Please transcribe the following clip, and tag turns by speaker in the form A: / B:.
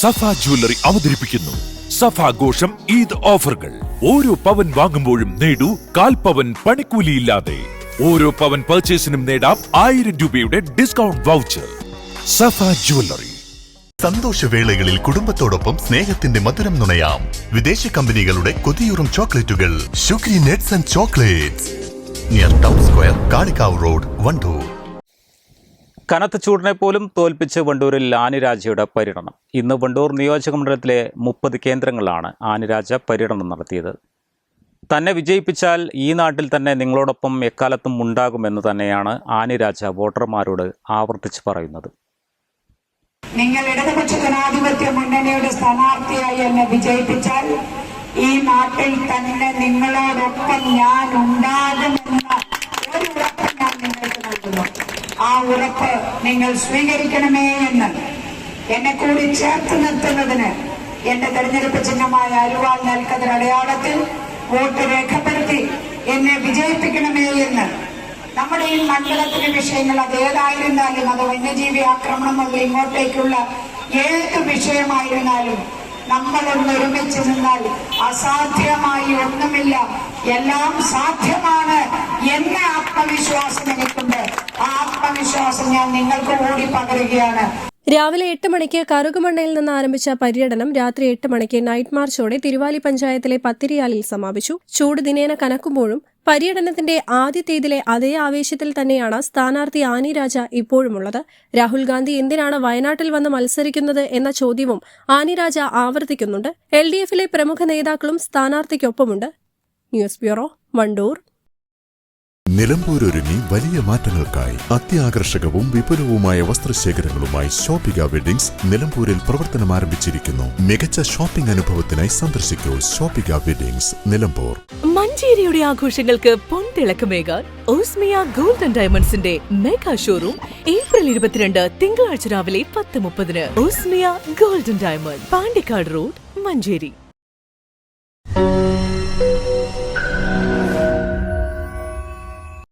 A: സഫ jewellery അവതരിപ്പിക്കുന്നു. സഫ ആഘോഷം ഈദ് ഓഫറുകൾ. ഓരോ പവൻ വാങ്ങുമ്പോഴും നേടൂ കാൽ പവൻ പണിക്കൂലിയില്ലാതെ. ഓരോ പവൻ പർച്ചേസിനും നേടാം ആയിരം രൂപയുടെ ഡിസ്കൗണ്ട് വൗച്ചർ സഫ ജുവല്ലറി.
B: സന്തോഷവേളകളിൽ കുടുംബത്തോടൊപ്പം സ്നേഹത്തിന്റെ മധുരം നുണയാം. വിദേശ കമ്പനികളുടെ കൊതിയൂറും ചോക്ലേറ്റുകൾ. Sugary nuts and chocolates. Near town square Kalikavu road Wandoor
C: കനത്ത ചൂടിനെ പോലും തോൽപ്പിച്ച് വണ്ടൂരിൽ ആനിരാജയുടെ പര്യടനം. ഇന്ന് വണ്ടൂർ നിയോജക മണ്ഡലത്തിലെ മുപ്പത് കേന്ദ്രങ്ങളിലാണ് ആനിരാജ പര്യടനം നടത്തിയത്. തന്നെ വിജയിപ്പിച്ചാൽ ഈ നാട്ടിൽ തന്നെ നിങ്ങളോടൊപ്പം എക്കാലത്തും ഉണ്ടാകുമെന്ന് തന്നെയാണ് ആനിരാജ വോട്ടർമാരോട് ആവർത്തിച്ച് പറയുന്നത്.
D: നിങ്ങൾ ഇടതുപക്ഷ ജനാധിപത്യ മുന്നണിയുടെ സ്ഥാനാർത്ഥിയായി എന്നെ വിജയിപ്പിച്ചാൽ ഈ നാട്ടിൽ തന്നെ നിങ്ങളോടൊപ്പം ഞാൻ ഉണ്ടാകുമെന്ന ഒരു ഉറപ്പ് ഞാൻ നിങ്ങൾക്ക് നൽകുന്നു. ആ ഉറപ്പ് നിങ്ങൾ സ്വീകരിക്കണമേ എന്ന് എന്നെ കൂടി ചേർത്ത് നിർത്തുന്നതിന് എന്റെ തെരഞ്ഞെടുപ്പ് ചിഹ്നമായ അരുവാൾ നൽകതിൽ അടയാളത്തിൽ വോട്ട് രേഖപ്പെടുത്തി എന്നെ വിജയിപ്പിക്കണമേ എന്ന്. നമ്മുടെ ഈ മണ്ഡലത്തിലെ വിഷയങ്ങൾ അത് ഏതായിരുന്നാലും അത് വന്യജീവി ആക്രമണം ഇങ്ങോട്ടേക്കുള്ള ഏത് വിഷയമായിരുന്നാലും നമ്മൾ ഒന്ന് ഒരുമിച്ച് നിന്നാൽ അസാധ്യമായി ഒന്നുമില്ല. എല്ലാം സാധ്യമാണ് എന്ന ആത്മവിശ്വാസം എനിക്കുണ്ട്. ആ ഞാൻ നിങ്ങൾക്ക് കൂടി പകരുകയാണ്.
E: രാവിലെ എട്ട് മണിക്ക് കറുകുമണ്ണയിൽ നിന്ന് ആരംഭിച്ച പര്യടനം രാത്രി എട്ട് മണിക്ക് നൈറ്റ് മാർച്ചോടെ തിരുവാലി പഞ്ചായത്തിലെ പത്തിരിയാലിൽ സമാപിച്ചു. ചൂട് ദിനേന കനക്കുമ്പോഴും പര്യടനത്തിന്റെ ആദ്യത്തേതിലെ അതേ ആവേശത്തിൽ തന്നെയാണ് സ്ഥാനാർത്ഥി ആനി രാജ ഇപ്പോഴുമുള്ളത്. രാഹുൽ ഗാന്ധി എന്തിനാണ് വയനാട്ടിൽ വന്ന് മത്സരിക്കുന്നത് എന്ന ചോദ്യവും ആനി രാജ ആവർത്തിക്കുന്നുണ്ട്. എൽ ഡി എഫിലെ പ്രമുഖ നേതാക്കളും സ്ഥാനാർത്ഥിക്കൊപ്പമുണ്ട്. News bureau Wandoor.
F: നിലമ്പൂരൊരുങ്ങി വലിയ മാറ്റങ്ങൾക്കായി അത്യാകർഷകവും വിപുലവുമായ വസ്ത്രശേഖരങ്ങളുമായി ഷോപ്പിക വെഡിങ്സ് നിലമ്പൂരിൽ പ്രവർത്തനം ആരംഭിച്ചിരിക്കുന്നു. മികച്ച ഷോപ്പിംഗ് അനുഭവത്തിനായി സന്ദർശിക്കൂ ഷോപ്പിക വെഡിങ്സ് നിലമ്പൂർ.
G: മഞ്ചേരിയുടെ ആഘോഷങ്ങൾക്ക് പൊൻതിളക്കമേകാൻ ഓസ്മിയ ഗോൾഡൻ ഡയമണ്ട്സിന്റെ മെഗാ ഷോറൂം ഏപ്രിൽ ഇരുപത്തിരണ്ട് തിങ്കളാഴ്ച രാവിലെ പത്ത് മുപ്പതിന്. Osmia golden diamond Pandikkad road Manjeri.